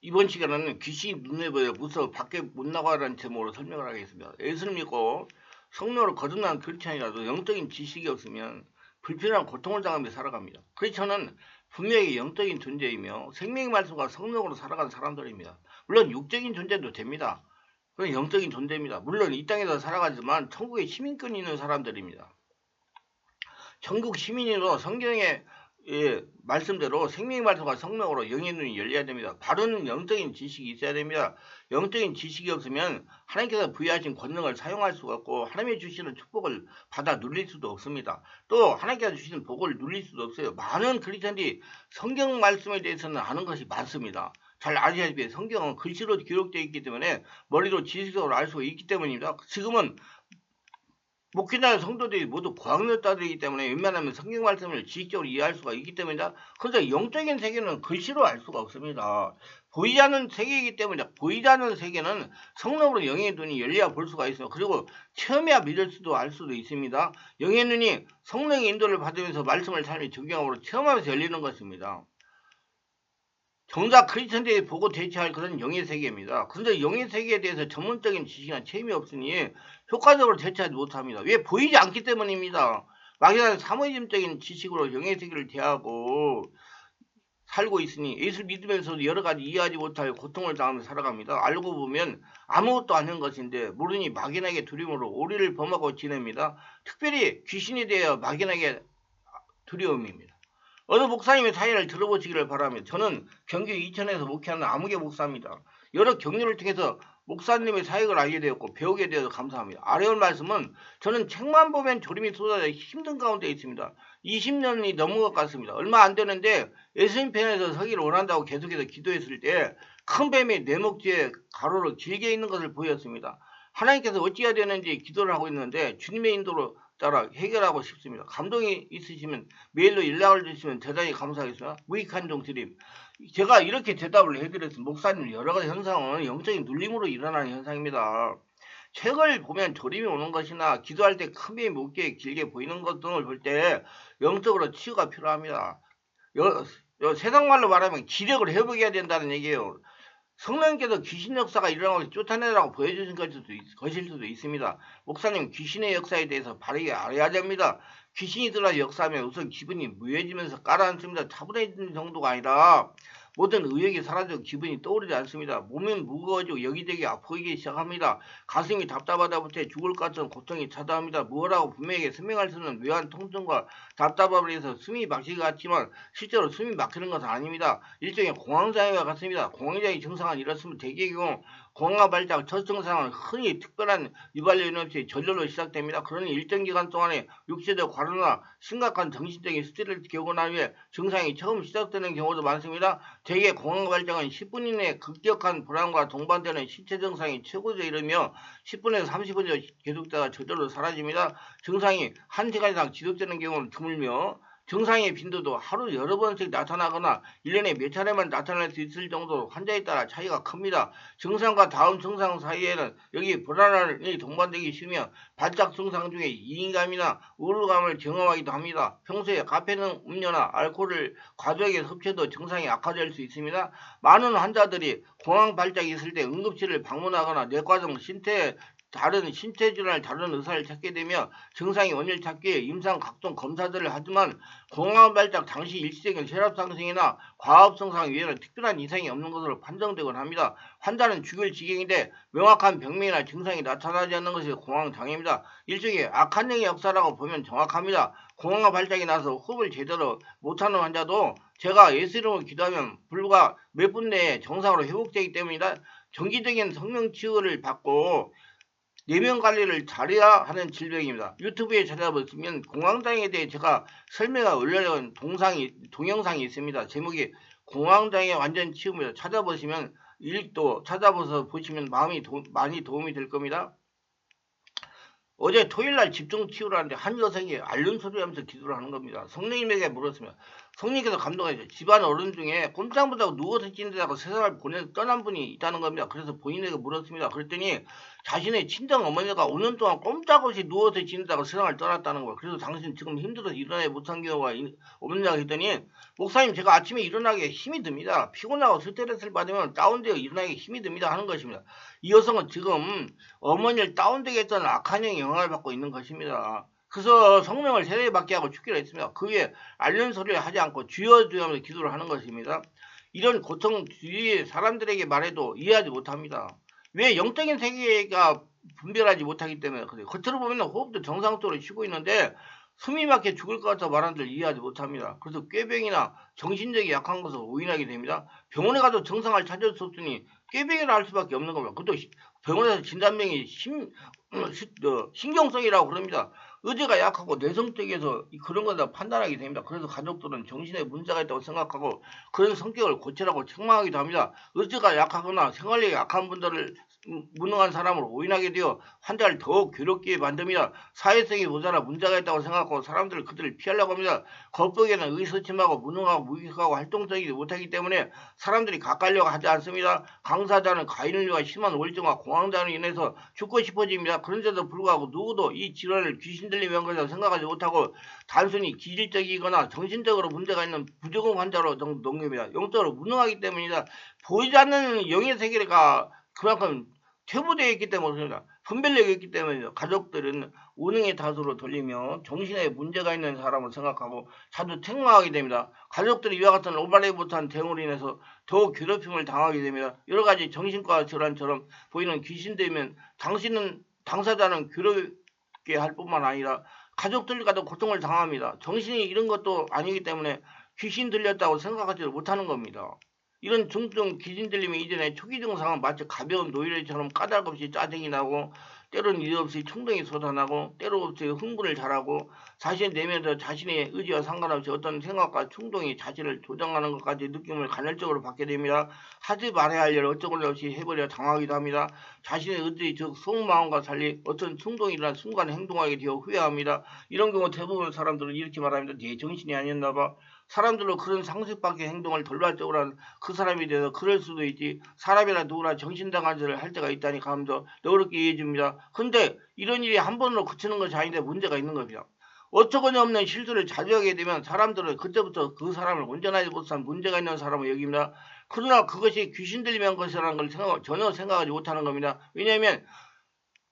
이번 시간에는 귀신이 눈에 보여 무서워 밖에 못 나가라는 제목으로 설명을 하겠습니다. 예수를 믿고 성령으로 거듭난 크리스찬이라도 영적인 지식이 없으면 불편한 고통을 당하며 살아갑니다. 크리스찬은 분명히 영적인 존재이며 생명의 말씀과 성령으로 살아간 사람들입니다. 물론 육적인 존재도 됩니다. 그건 영적인 존재입니다. 물론 이 땅에서 살아가지만 천국에 시민권이 있는 사람들입니다. 천국 시민이로 성경의 예, 말씀대로 생명의 말씀과 성령으로 영의 눈이 열려야 됩니다. 바른 영적인 지식이 있어야 됩니다. 영적인 지식이 없으면 하나님께서 부여하신 권능을 사용할 수가 없고 하나님이 주시는 축복을 받아 누릴 수도 없습니다. 또 하나님께서 주시는 복을 누릴 수도 없어요. 많은 크리스천들이 성경 말씀에 대해서는 아는 것이 많습니다. 잘 아시다시피 성경은 글씨로 기록되어 있기 때문에 머리로 지식적으로 알 수 있기 때문입니다. 지금은 목회자의 성도들이 모두 과학력자들이기 때문에 웬만하면 성경 말씀을 지식적으로 이해할 수가 있기 때문이다. 그런데 영적인 세계는 글씨로 알 수가 없습니다. 보이지 않는 세계이기 때문에 보이지 않는 세계는 성령으로 영의 눈이 열려야 볼 수가 있어요. 그리고 체험해야 믿을 수도 알 수도 있습니다. 영의 눈이 성령의 인도를 받으면서 말씀을 삶에 적용함으로 체험하면서 열리는 것입니다. 정작 크리스천들이 보고 대처할 그런 영의 세계입니다. 그런데 영의 세계에 대해서 전문적인 지식이나 체험이 없으니 효과적으로 대처하지 못합니다. 왜? 보이지 않기 때문입니다. 막연한 사모님적인 지식으로 영의 세계를 대하고 살고 있으니 예수를 믿으면서도 여러 가지 이해하지 못할 고통을 당하며 살아갑니다. 알고 보면 아무것도 아닌 것인데 모르니 막연하게 두려움으로 오리를 범하고 지냅니다. 특별히 귀신에 대하여 막연하게 두려움입니다. 어느 목사님의 사연을 들어보시기를 바랍니다. 저는 경기 이천에서 목회하는 아무개 목사입니다. 여러 경륜을 통해서 목사님의 사역을 알게 되었고 배우게 되어서 감사합니다. 아래올 말씀은 저는 책만 보면 졸음이 쏟아져 힘든 가운데 있습니다. 20년이 넘은 것 같습니다. 얼마 안 되는데 예수님 편에서 서기를 원한다고 계속해서 기도했을 때 큰 뱀이 내 목 뒤에 가로로 길게 있는 것을 보였습니다. 하나님께서 어찌해야 되는지 기도를 하고 있는데 주님의 인도로 따라 해결하고 싶습니다. 감동이 있으시면 메일로 연락을 주시면 대단히 감사하겠습니다. 무익한 종 드림. 제가 이렇게 대답을 해드렸습니다. 목사님 여러 가지 현상은 영적인 눌림으로 일어나는 현상입니다. 책을 보면 조림이 오는 것이나 기도할 때 크게 묵게 길게 보이는 것 등을 볼 때 영적으로 치유가 필요합니다. 여, 여 세상 말로 말하면 기력을 회복해야 된다는 얘기예요. 성령께서 귀신 역사가 일어나고 쫓아내라고 보여주신 것일 수도, 있, 것일 수도 있습니다. 목사님 귀신의 역사에 대해서 바르게 알아야 됩니다. 귀신이 들어 역사하면 우선 기분이 무해지면서 깔아앉습니다. 차분해지는 정도가 아니라 모든 의욕이 사라지고 기분이 떠오르지 않습니다. 몸은 무거워지고 여기저기 아프기 시작합니다. 가슴이 답답하다부터 죽을 것 같은 고통이 찾아옵니다. 무엇라고 분명하게 설명할 수는 묘한 통증과 답답함을 해서 숨이 막히기 같지만 실제로 숨이 막히는 것은 아닙니다. 일종의 공황장애와 같습니다. 공황장애 증상은 이렇습니다. 대개의 경우 공황 발작 첫 증상은 흔히 특별한 유발료 없이 전렬로 시작됩니다. 그러니 일정 기간 동안에 육체적 과로나 심각한 정신적인 스트레스를 겪고 난 후에 증상이 처음 시작되는 경우도 많습니다. 대개 공황 발작은 10분 이내에 급격한 불안과 동반되는 신체 증상이 최고조에 이르며 10분에서 30분 전 계속되다가 저절로 사라집니다. 증상이 1시간 이상 지속되는 경우는 드물며 증상의 빈도도 하루 여러 번씩 나타나거나 1년에 몇 차례만 나타날 수 있을 정도로 환자에 따라 차이가 큽니다. 증상과 다음 증상 사이에는 여기 불안함이 동반되기 쉬우며 발작 증상 중에 이인감이나 우울감을 경험하기도 합니다. 평소에 카페인 음료나 알코올을 과도하게 섭취해도 증상이 악화될 수 있습니다. 많은 환자들이 공황 발작이 있을 때 응급실을 방문하거나 내과정 신태 다른 신체 질환을 다른 의사를 찾게 되며 증상이 원인을 찾기 위해 임상 각종 검사들을 하지만 공황 발작 당시 일시적인 혈압 상승이나 과합성상 외에는 특별한 이상이 없는 것으로 판정되곤 합니다. 환자는 죽을 지경인데 명확한 병명이나 증상이 나타나지 않는 것이 공황 장애입니다. 일종의 악한 영의 역사라고 보면 정확합니다. 공황 발작이 나서 호흡을 제대로 못하는 환자도 제가 예수 이름으로 기도하면 불과 몇 분 내에 정상으로 회복되기 때문이다. 정기적인 성령 치유를 받고 내면 관리를 잘해야 하는 질병입니다. 유튜브에 찾아보시면 공황장애에 대해 제가 설명을 올려놓은 동상이, 동영상이 있습니다. 제목이 공황장애 완전 치유입니다. 찾아보시면 일도 찾아보서 보시면 마음이 도, 많이 도움이 될 겁니다. 어제 토요일날 집중 치유를 하는데 한 여성이 앓는 소리 하면서 기도를 하는 겁니다. 성령님에게 물었으면 성령께서 감동하죠. 집안 어른 중에 꼼짝 못하고 누워서 찐다고 세상을 보내 떠난 분이 있다는 겁니다. 그래서 본인에게 물었습니다. 그랬더니 자신의 친정 어머니가 5년 동안 꼼짝없이 누워서 지낸다고 세상을 떠났다는 거예요. 그래서 당신 지금 힘들어서 일어나지 못한 경우가 있- 없느냐고 했더니 목사님 제가 아침에 일어나기에 힘이 듭니다. 피곤하고 스트레스를 받으면 다운되어 일어나기 힘이 듭니다 하는 것입니다. 이 여성은 지금 어머니를 다운되게 했던 악한 영향을 받고 있는 것입니다. 그래서 성령을 세례 받게 하고 죽기로 했습니다. 그에 알는 소리를 하지 않고 주여 주여 하면서 기도를 하는 것입니다. 이런 고통 주위 사람들에게 말해도 이해하지 못합니다. 왜 영적인 세계가 분별하지 못하기 때문에 그래요. 겉으로 보면 호흡도 정상적으로 쉬고 있는데 숨이 막혀 죽을 것 같아 말하는 들 이해하지 못합니다. 그래서 꾀병이나 정신적이 약한 것을 오인하게 됩니다. 병원에 가도 정상을 찾을 수 없으니 꾀병이라 할 수밖에 없는 겁니다. 그것도 시- 병원에서 진단명이 심, 어, 시- 어, 신경성이라고 그럽니다. 의지가 약하고 내성적에서 그런 거다 판단하게 됩니다. 그래서 가족들은 정신에 문제가 있다고 생각하고 그런 성격을 고치라고 책망하기도 합니다. 의지가 약하거나 생활력이 약한 분들을 음, 무능한 사람으로 오인하게 되어 환자를 더욱 괴롭게 만듭니다. 사회성이 모자라 문제가 있다고 생각하고 사람들을 그들을 피하려고 합니다. 겉보기에는 의서침하고 무능하고 무익하고 활동적이지 못하기 때문에 사람들이 가까이려고 하지 않습니다. 강사자는 가인을 위한 심한 우울증과 공황장애로 인해서 죽고 싶어집니다. 그런데도 불구하고 누구도 이 질환을 귀신 들리면 것이라고 생각하지 못하고 단순히 기질적이거나 정신적으로 문제가 있는 부정응 환자로 정- 넘깁니다. 영적으로 무능하기 때문이다. 보이지 않는 영의 세계가 그만큼 퇴보되어 있기 때문입니다. 분별력이 있기 때문에 가족들은 우능의 다수로 돌리며 정신에 문제가 있는 사람을 생각하고 자주 책망하게 됩니다. 가족들이 이와 같은 오바레 못한 대응으로 인해서 더욱 괴롭힘을 당하게 됩니다. 여러 가지 정신과 질환처럼 보이는 귀신되면 당신은 당사자는 괴롭게 할 뿐만 아니라 가족들과도 고통을 당합니다. 정신이 이런 것도 아니기 때문에 귀신 들렸다고 생각하지 못하는 겁니다. 이런 중증 귀신 들림이 이전에 초기 증상은 마치 가벼운 노이레처럼 까닭없이 짜증이 나고 때로는 이유 없이 충동이 솟아나고 때로 없이 흥분을 잘하고 자신 내면에서 자신의 의지와 상관없이 어떤 생각과 충동이 자신을 조장하는 것까지 느낌을 간헐적으로 받게 됩니다. 하지 말아야 할 일을 어쩌고 없이 해버려 당하기도 합니다. 자신의 의지 즉 속마음과 달리 어떤 충동이 일어난 순간 행동하게 되어 후회합니다. 이런 경우 대부분 사람들은 이렇게 말합니다. 내 정신이 아니었나 봐. 사람들로 그런 상습밖의 행동을 돌발적으로 한 그 사람이 돼서 그럴 수도 있지. 사람이나 누구나 정신당한 짓을 할 때가 있다니까 하면서 너그럽게 이해해 줍니다. 근데 이런 일이 한 번으로 그치는 것이 아닌데 문제가 있는 겁니다. 어처구니 없는 실수를 자주 하게 되면 사람들은 그때부터 그 사람을 온전하지 못한 문제가 있는 사람을 여깁니다. 그러나 그것이 귀신 들리면 것이라는 걸 생각, 전혀 생각하지 못하는 겁니다. 왜냐하면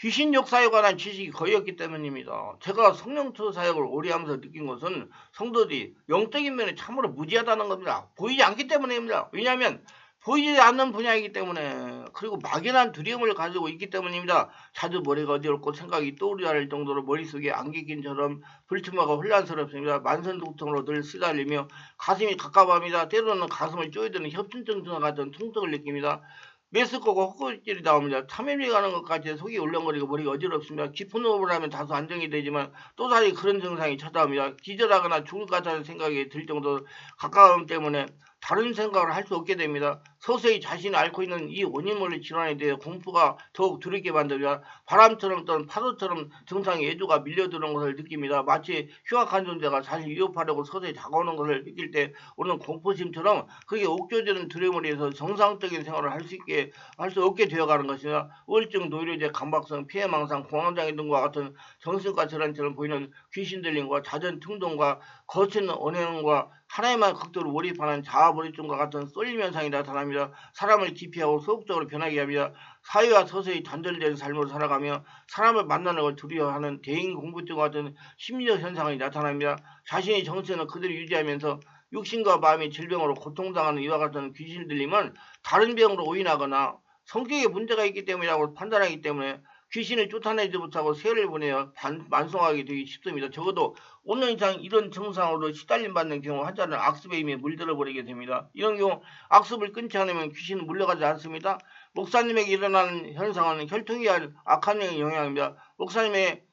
귀신 역사에 관한 지식이 거의 없기 때문입니다. 제가 성령투 사역을 오래 하면서 느낀 것은 성도들이 영적인 면에 참으로 무지하다는 겁니다. 보이지 않기 때문입니다. 왜냐하면 보이지 않는 분야이기 때문에 그리고 막연한 두려움을 가지고 있기 때문입니다. 자주 머리가 어지럽고 생각이 떠오르지 않을 정도로 머릿속에 안개낀처럼 불투명하고 혼란스럽습니다. 만선동통으로 늘 쓰달리며 가슴이 갑갑합니다. 때로는 가슴을 쪼이드는 협진증 같은 통증을 느낍니다. 메스꺼고 헛구질이 나옵니다. 참염이 가는 것 같이 속이 울렁거리고 머리가 어지럽습니다. 깊은 호흡을 하면 다소 안정이 되지만 또다시 그런 증상이 찾아옵니다. 기절하거나 죽을 것 같다는 생각이 들 정도 가까움 때문에 다른 생각을 할 수 없게 됩니다. 서서히 자신이 앓고 있는 이 원인물리 질환에 대해 공포가 더욱 두렵게 만듭니다. 바람처럼 또는 파도처럼 증상의 예조가 밀려드는 것을 느낍니다. 마치 흉악한 존재가 자신을 위협하려고 서서히 다가오는 것을 느낄 때 오는 공포심처럼 그게 옥죄되는 두려움을 위해서 정상적인 생활을 할 수 있게 할 수 없게 되어가는 것이나 우울증, 노이로제, 감박성, 피해망상, 공황장애 등과 같은 정신과 질환처럼 보이는 귀신 들림과 자전 충동과 거친 언행과 하나에만 극도로 몰입하는 자아몰입증과 같은 쏠림 현상이 나타납니다. 사람을 기피하고 소극적으로 변하게 합니다. 사회와 서서히 단절된 삶을 살아가며 사람을 만나는 걸 두려워하는 대인 공부증과 같은 심리적 현상이 나타납니다. 자신의 정신을 그대로 유지하면서 육신과 마음의 질병으로 고통당하는 이와 같은 귀신 들림은 다른 병으로 오인하거나 성격에 문제가 있기 때문이라고 판단하기 때문에 귀신을 쫓아내지 못하고 세월을 보내어 반, 만성하게 되기 쉽습니다. 적어도 5년 이상 이런 증상으로 시달림 받는 경우 환자는 악습의 힘에 물들어 버리게 됩니다. 이런 경우 악습을 끊지 않으면 귀신은 물러가지 않습니다. 목사님에게 일어나는 현상은 혈통이 아닌 악한 영향입니다. 목사님의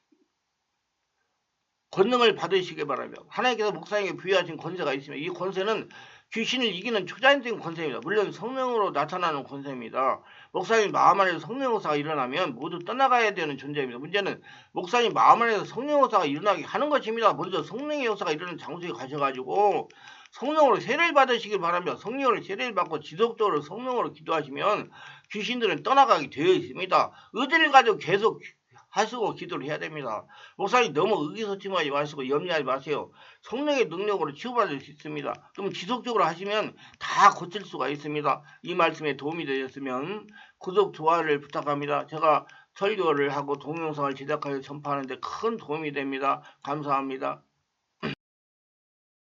권능을 받으시기 바랍니다. 하나님께서 목사님에게 부여하신 권세가 있습니다. 이 권세는 귀신을 이기는 초자연적인 권세입니다. 물론 성령으로 나타나는 권세입니다. 목사님 마음 안에서 성령호사가 일어나면 모두 떠나가야 되는 존재입니다. 문제는 목사님 마음 안에서 성령호사가 일어나게 하는 것입니다. 먼저 성령의 호사가 일어나는 장소에 가셔가지고 성령으로 세례를 받으시길 바랍니다. 성령으로 세례를 받고 지속적으로 성령으로 기도하시면 귀신들은 떠나가게 되어 있습니다. 의지를 가지고 계속 하시고 기도를 해야 됩니다. 목사님 너무 의기소침하지 마시고 염려하지 마세요. 성령의 능력으로 치유받을 수 있습니다. 그럼 지속적으로 하시면 다 고칠 수가 있습니다. 이 말씀에 도움이 되셨으면 구독, 좋아요를 부탁합니다. 제가 설교를 하고 동영상을 제작하여 전파하는데 큰 도움이 됩니다. 감사합니다.